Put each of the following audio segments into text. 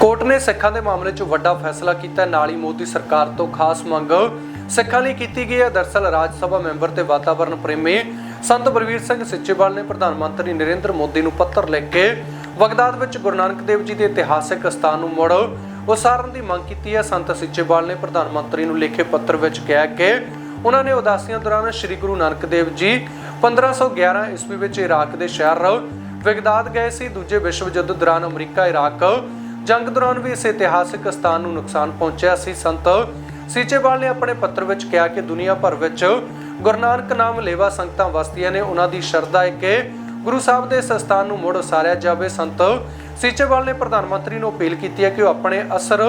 Court ਨੇ ਸਿੱਖਾਂ ਦੇ ਮਾਮਲੇ 'ਚ ਵੱਡਾ ਫੈਸਲਾ ਕੀਤਾ। ਨਾਲ ਹੀ ਮੋਦੀ ਸਰਕਾਰ ਤੋਂ ਖਾਸ ਮੰਗ ਸਿੱਖਾਂ ਲਈ ਕੀਤੀ ਗਈ ਹੈ। ਦਰਸਲ ਰਾਜ ਸਭਾ ਮੈਂਬਰ ਤੇ ਵਾਤਾਵਰਣ ਪ੍ਰੇਮੀ ਸੰਤ ਬਲਵੀਰ ਸਿੰਘ ਸਿੱਚੇਵਾਲ ਨੇ ਪ੍ਰਧਾਨ ਮੰਤਰੀ ਨਰਿੰਦਰ ਮੋਦੀ ਨੂੰ ਪੱਤਰ ਲਿਖ ਕੇ ਬਗਦਾਦ ਵਿੱਚ ਗੁਰੂ ਨਾਨਕ ਦੇਵ ਜੀ ਦੇ ਇਤਿਹਾਸਕ ਸਥਾਨ ਨੂੰ ਮੁੜ ਉਸਾਰਨ ਦੀ ਮੰਗ ਕੀਤੀ ਹੈ। ਸੰਤ ਸਿੱਚੇਵਾਲ ਨੇ ਪ੍ਰਧਾਨ ਮੰਤਰੀ ਨੂੰ ਲਿਖੇ ਪੱਤਰ ਵਿੱਚ ਕਿਹਾ ਕਿ ਉਹਨਾਂ ਨੇ ਉਦਾਸੀਆਂ ਦੌਰਾਨ ਸ੍ਰੀ ਗੁਰੂ ਨਾਨਕ ਦੇਵ ਜੀ 1511 ਈਸਵੀ ਵਿੱਚ ਇਰਾਕ ਦੇ ਸ਼ਹਿਰ ਬਗਦਾਦ ਗਏ ਸੀ। ਦੂਜੇ ਵਿਸ਼ਵ ਯੁੱਧ ਦੌਰਾਨ ਅਮਰੀਕਾ, ਇਰਾਕ ਜੰਗ ਦੌਰਾਨ ਵੀ ਇਸ ਇਤਿਹਾਸਕ ਸਥਾਨ ਨੂੰ ਨੁਕਸਾਨ ਪਹੁੰਚਿਆ ਸੀ। ਸੰਤ ਸੀਚੇਵਾਲ ਨੇ ਆਪਣੇ ਪੱਤਰ ਵਿੱਚ ਕਿਹਾ ਕਿ ਦੁਨੀਆ ਭਰ ਵਿੱਚ ਗੁਰੂ ਨਾਨਕ ਨਾਮ ਲੇਵਾ ਸੰਗਤਾਂ ਵਸਦੀਆਂ ਨੇ। ਉਹਨਾਂ ਦੀ ਸ਼ਰਧਾ ਹੈ ਕਿ ਗੁਰੂ ਸਾਹਿਬ ਦੇ ਇਸ ਸਥਾਨ ਨੂੰ ਮੁੜ ਉਸਾਰਿਆ ਜਾਵੇ। ਸੰਤ ਸੀਚੇਵਾਲ ਨੇ ਪ੍ਰਧਾਨ ਮੰਤਰੀ ਨੂੰ ਅਪੀਲ ਕੀਤੀ ਹੈ ਕਿ ਉਹ ਆਪਣੇ ਅਸਰ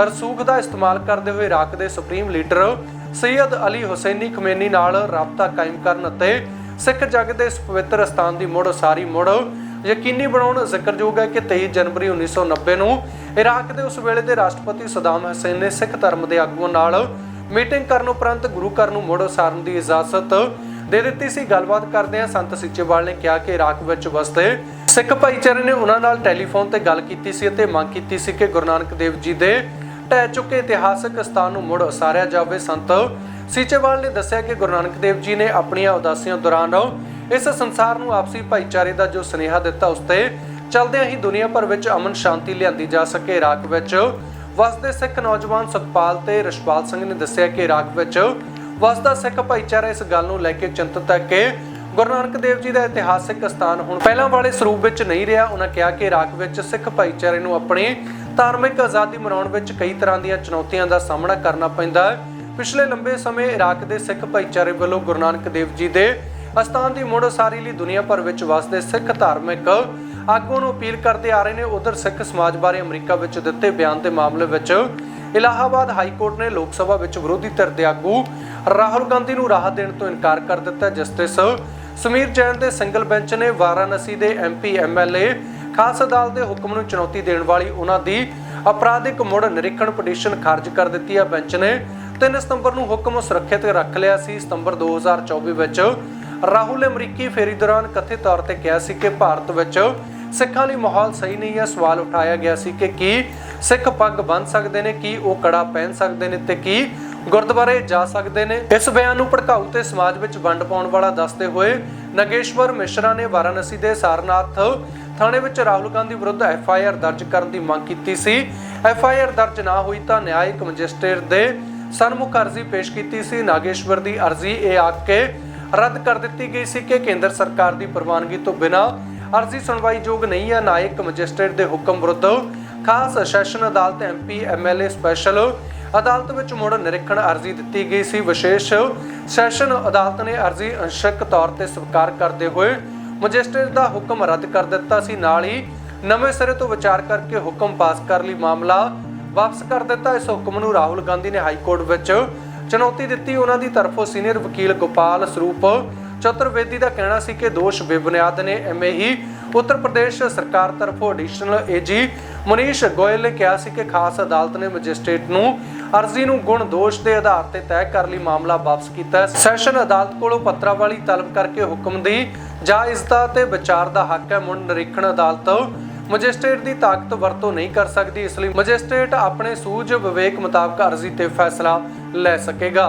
ਰਸੂਖ ਦਾ ਇਸਤੇਮਾਲ ਕਰਦੇ ਹੋਏ ਇਰਾਕ ਦੇ supreme leader Sayyid Ali Hosseini Khamenei ਨਾਲ ਰਾਬਤਾ ਕਾਇਮ ਕਰਨ ਅਤੇ ਸਿੱਖ ਜਗ ਦੇ ਇਸ ਪਵਿੱਤਰ ਸਥਾਨ ਦੀ ਮੁੜ ਉਸਾਰੀ ਮੁੜ ਯਕੀਨੀ ਬਣਾਉਣ ਜ਼ਿਕਰਯੋਗ ਹੈ ਕਿ 23 ਜਨਵਰੀ 1990 ਨੂੰ ਇਰਾਕ ਦੇ ਉਸ ਵੇਲੇ ਦੇ ਰਾਸ਼ਟਰਪਤੀ ਸਦਾਮ ਹੁਸੈਨ ਨੇ ਸਿੱਖ ਧਰਮ ਦੇ ਆਗੂਆਂ ਨਾਲ ਮੀਟਿੰਗ ਕਰਨ ਉਪਰੰਤ ਗੁਰੂ ਘਰ ਨੂੰ ਮੁੜ ਉਸਾਰਨ ਦੀ ਇਜਾਜ਼ਤ ਦੇ ਦਿੱਤੀ ਸੀ। ਗੱਲਬਾਤ ਕਰਦਿਆਂ ਸੰਤ ਸਿੱਚੇਵਾਲ ਨੇ ਕਿਹਾ ਕਿ ਇਰਾਕ ਵਿੱਚ ਵਸਦੇ ਸਿੱਖ ਭਾਈਚਾਰੇ ਨੇ ਉਹਨਾਂ ਨਾਲ ਟੈਲੀਫੋਨ ਤੇ ਗੱਲ ਕੀਤੀ ਸੀ ਅਤੇ ਮੰਗ ਕੀਤੀ ਸੀ ਕਿ ਗੁਰੂ ਨਾਨਕ ਦੇਵ ਜੀ ਦੇ ਢਹਿ ਚੁੱਕੇ ਇਤਿਹਾਸਕ ਸਥਾਨ ਨੂੰ ਮੁੜ ਉਸਾਰਿਆ ਜਾਵੇ। ਸੰਤ ਸੀਚੇਵਾਲ ਨੇ ਦੱਸਿਆ ਕਿ ਗੁਰੂ ਨਾਨਕ ਦੇਵ ਜੀ ਨੇ ਆਪਣੀਆਂ ਉਦਾਸੀਆਂ ਦੌਰਾਨ ਇਸ ਸੰਸਾਰ ਨੂੰ ਆਪਸੀ ਭਾਈਚਾਰੇ ਦਾ ਜੋ ਸੁਨੇਹਾ ਦਿੱਤਾ ਉਸ ਤੇ ਚਲਦਿਆਂ ਹੀ ਦੁਨੀਆ ਭਰ ਵਿੱਚ ਅਮਨ ਸ਼ਾਂਤੀ ਲਿਆਂਦੀ ਜਾ ਸਕੇ ਇਰਾਕ ਵਿੱਚ। ਵਸਦੇ ਸਿੱਖ ਨੌਜਵਾਨ ਸੁਖਪਾਲ ਤੇ ਰਸ਼ਪਾਲ ਸਿੰਘ ਨੇ ਦੱਸਿਆ ਕਿ ਇਰਾਕ ਵਿੱਚ ਵਸਦਾ ਸਿੱਖ ਭਾਈਚਾਰਾ ਇਸ ਗੱਲ ਨੂੰ ਲੈ ਕੇ ਚਿੰਤਤ ਹੈ ਕਿ ਗੁਰੂ ਨਾਨਕ ਦੇਵ ਜੀ ਦਾ ਇਤਿਹਾਸਕ ਸਥਾਨ ਹੁਣ ਪਹਿਲਾਂ ਵਾਲੇ ਸਰੂਪ ਵਿੱਚ ਨਹੀਂ ਰਿਹਾ। ਉਹਨਾਂ ਕਿਹਾ ਕਿ ਇਰਾਕ ਵਿੱਚ ਸਿੱਖ ਭਾਈਚਾਰੇ ਨੂੰ ਆਪਣੀ ਧਾਰਮਿਕ ਆਜ਼ਾਦੀ ਮਨਾਉਣ ਵਿੱਚ ਕਈ ਤਰ੍ਹਾਂ ਦੀਆਂ ਚੁਣੌਤੀਆਂ ਦਾ ਸਾਹਮਣਾ ਕਰਨਾ ਪੈਂਦਾ ਹੈ। ਪਿਛਲੇ ਲੰਬੇ ਸਮੇਂ ਇਰਾਕ ਦੇ ਸਿੱਖ ਭਾਈਚਾਰੇ ਵੱਲੋਂ ਗੁਰੂ ਨਾਨਕ ਦੇਵ ਜੀ ਦੇ ਅਸਥਾਨ ਦੀ ਮੁੜ ਉਸਾਰੀ ਲਈ ਦੁਨੀਆ ਭਰ ਵਿੱਚ ਵਸਦੇ ਸਿੱਖ ਧਾਰਮਿਕ ਆਗੂਆਂ ਨੂੰ ਅਪੀਲ ਕਰਦੇ ਆ ਰਹੇ ਨੇ ਉਧਰ ਸਿੱਖ ਸਮਾਜ ਬਾਰੇ ਅਮਰੀਕਾ ਵਿੱਚ ਦਿੱਤੇ ਬਿਆਨ ਦੇ ਮਾਮਲੇ ਵਿੱਚ ਇਲਾਹਾਬਾਦ ਹਾਈ ਕੋਰਟ ਨੇ ਲੋਕ ਸਭਾ ਵਿੱਚ ਵਿਰੋਧੀ ਧਿਰ ਦੇ ਆਗੂ ਰਾਹੁਲ ਗਾਂਧੀ ਨੂੰ ਰਾਹਤ ਦੇਣ ਤੋਂ ਇਨਕਾਰ ਕਰ ਦਿੱਤਾ ਜਸਟਿਸ ਸਮੀਰ ਜੈਨ ਦੇ ਸਿੰਗਲ ਬੈਂਚ ਨੇ ਵਾਰਾਣਸੀ ਦੇ ਐਮਪੀ ਐਮਐਲਏ ਖਾਸ ਅਦਾਲਤ ਦੇ ਹੁਕਮ ਨੂੰ ਚੁਣੌਤੀ ਦੇਣ ਵਾਲੀ ਉਹਨਾਂ ਦੀ ਅਪਰਾਧਿਕ ਮੁੜ ਨਿਰੀਖਣ ਪਟੀਸ਼ਨ ਖਾਰਜ ਕਰ ਦਿੱਤੀ ਹੈ ਬੈਂਚ ਨੇ 3 ਸਤੰਬਰ ਨੂੰ ਹੁਕਮ ਸੁਰੱਖਿਅਤ ਰੱਖ ਲਿਆ ਸੀ। ਸਤੰਬਰ 2024 ਵਿੱਚ ਰਾਹੁਲ ਨੇ ਅਮਰੀਕੀ ਫੇਰੀ ਦੌਰਾਨ ਕਥਿਤ ਤੌਰ ਤੇ ਕਿਹਾ ਸੀ ਕਿ ਭਾਰਤ ਵਿੱਚ ਸਿੱਖਾਂ ਲਈ ਮਾਹੌਲ ਸਹੀ ਨਹੀਂ ਹੈ। ਸਵਾਲ ਉਠਾਇਆ ਗਿਆ ਸੀ ਕਿ ਕੀ ਸਿੱਖ ਪੱਗ ਬੰਨ ਸਕਦੇ ਨੇ, ਕੀ ਉਹ ਕੜਾ ਪਹਿਨ ਸਕਦੇ ਨੇ ਤੇ ਕੀ ਗੁਰਦੁਆਰੇ ਜਾ ਸਕਦੇ ਨੇ। ਇਸ ਬਿਆਨ ਨੂੰ ਭੜਕਾਊ ਤੇ ਸਮਾਜ ਵਿੱਚ ਵੰਡ ਪਾਉਣ ਵਾਲਾ ਦੱਸਦੇ ਹੋਏ ਨਗੇਸ਼ਵਰ ਮਿਸ਼ਰਾ ਨੇ ਵਾਰਾਣਸੀ ਦੇ ਸਾਰਨਾਥ ਥਾਣੇ ਵਿੱਚ ਰਾਹੁਲ ਗਾਂਧੀ ਵਿਰੁੱਧ ਐਫ ਆਈ ਆਰ ਦਰਜ ਕਰਨ ਦੀ ਮੰਗ ਕੀਤੀ ਸੀ। ਐਫ ਆਈ ਆਰ ਦਰਜ ਨਾ ਹੋਈ ਤਾਂ ਨਿਆਇਕ ਮੈਜਿਸਟ੍ਰੇਟ ਦੇ ਸਨਮੁਖ ਅਰਜ਼ੀ ਪੇਸ਼ ਕੀਤੀ ਸੀ। ਨਾਗੇਸ਼ਵਰ ਦੀ ਅਰਜ਼ੀ ਇਹ ਆਖ ਕੇ ਰੱਦ ਕਰ ਦਿੱਤੀ ਗਈ ਸੀ ਕਿ ਕੇਂਦਰ ਸਰਕਾਰ ਦੀ ਪ੍ਰਵਾਨਗੀ ਤੋਂ ਬਿਨਾਂ ਅਰਜ਼ੀ ਸੁਣਵਾਈਯੋਗ ਨਹੀਂ ਹੈ ਨਾਇਕ ਮੈਜਿਸਟ੍ਰੇਟ ਦੇ ਹੁਕਮ ਵਿਰੁੱਧ ਖਾਸ ਸੈਸ਼ਨ ਅਦਾਲਤ ਐਮਪੀ ਐਮਐਲਏ ਸਪੈਸ਼ਲ ਅਦਾਲਤ ਵਿੱਚ ਮੁੜ ਨਿਰੀਖਣ ਅਰਜ਼ੀ ਦਿੱਤੀ ਗਈ ਸੀ। ਵਿਸ਼ੇਸ਼ ਸੈਸ਼ਨ ਅਦਾਲਤ ਨੇ ਅਰਜ਼ੀ ਅੰਸ਼ਕ ਤੌਰ ਤੇ ਸਵੀਕਾਰ ਕਰਦੇ ਹੋਏ ਮੈਜਿਸਟ੍ਰੇਟ ਦਾ ਹੁਕਮ ਰੱਦ ਕਰ ਦਿੱਤਾ ਸੀ। ਨਾਲ ਹੀ ਨਵੇਂ ਸਿਰੇ ਤੋਂ ਵਿਚਾਰ ਕਰਕੇ ਹੁਕਮ ਪਾਸ ਕਰਨ ਲਈ ਮਾਮਲਾ ਵਾਪਸ ਕਰ ਦਿੱਤਾ। ਇਸ ਹੁਕਮ ਨੂੰ ਰਾਹੁਲ ਗਾਂਧੀ ਨੇ ਹਾਈ ਕੋਰਟ ਵਿੱਚ ਚੁਣੌਤੀ ਦਿੱਤੀ ਉਹਨਾਂ ਦੀ ਤਰਫੋਂ ਸੀਨੀਅਰ ਵਕੀਲ ਗੋਪਾਲ ਸਰੂਪ। ਚਤੁਰਵੇਦੀ ਦਾ ਕਹਿਣਾ ਸੀ ਕਿ ਦੋਸ਼ ਬੇਬੁਨਿਆਦ ਨੇ ਐਵੇਂ ਹੀ ਉੱਤਰ ਪ੍ਰਦੇਸ਼ ਸਰਕਾਰ ਤਰਫੋਂ ਐਡੀਸ਼ਨਲ ਏਜੀ ਮਨੀਸ਼ ਗੋਇਲ ਨੇ ਕਿਹਾ ਸੀ ਕਿ ਖਾਸ ਅਦਾਲਤ ਨੇ ਮੈਜਿਸਟ੍ਰੇਟ ਨੂੰ ਅਰਜ਼ੀ ਨੂੰ ਗੁਣ ਦੋਸ਼ ਦੇ ਆਧਾਰ ਤੇ ਤੈਅ ਕਰ ਲਈ ਮਾਮਲਾ ਵਾਪਸ ਕੀਤਾ। ਸੈਸ਼ਨ ਅਦਾਲਤ ਕੋਲੋਂ ਪੱਤਰਾਵਲੀ ਤਲਬ ਕਰਕੇ ਹੁਕਮ ਦੀ ਜਾਇਜ਼ਤਾ ਤੇ ਵਿਚਾਰ ਦਾ ਹੱਕ ਹੈ। ਮੁੜ ਨਿਰੀਖਣ ਅਦਾਲਤ ਮੈਜਿਸਟ੍ਰੇਟ ਦੀ ਤਾਕਤ ਵਰਤੋਂ ਨਹੀਂ ਕਰ ਸਕਦੀ, ਇਸ ਲਈ ਮੈਜਿਸਟ੍ਰੇਟ ਆਪਣੇ ਸੂਝ ਵਿਵੇਕ ਮੁਤਾਬਕ ਅਰਜ਼ੀ ਤੇ ਫੈਸਲਾ ਲੈ ਸਕੇਗਾ।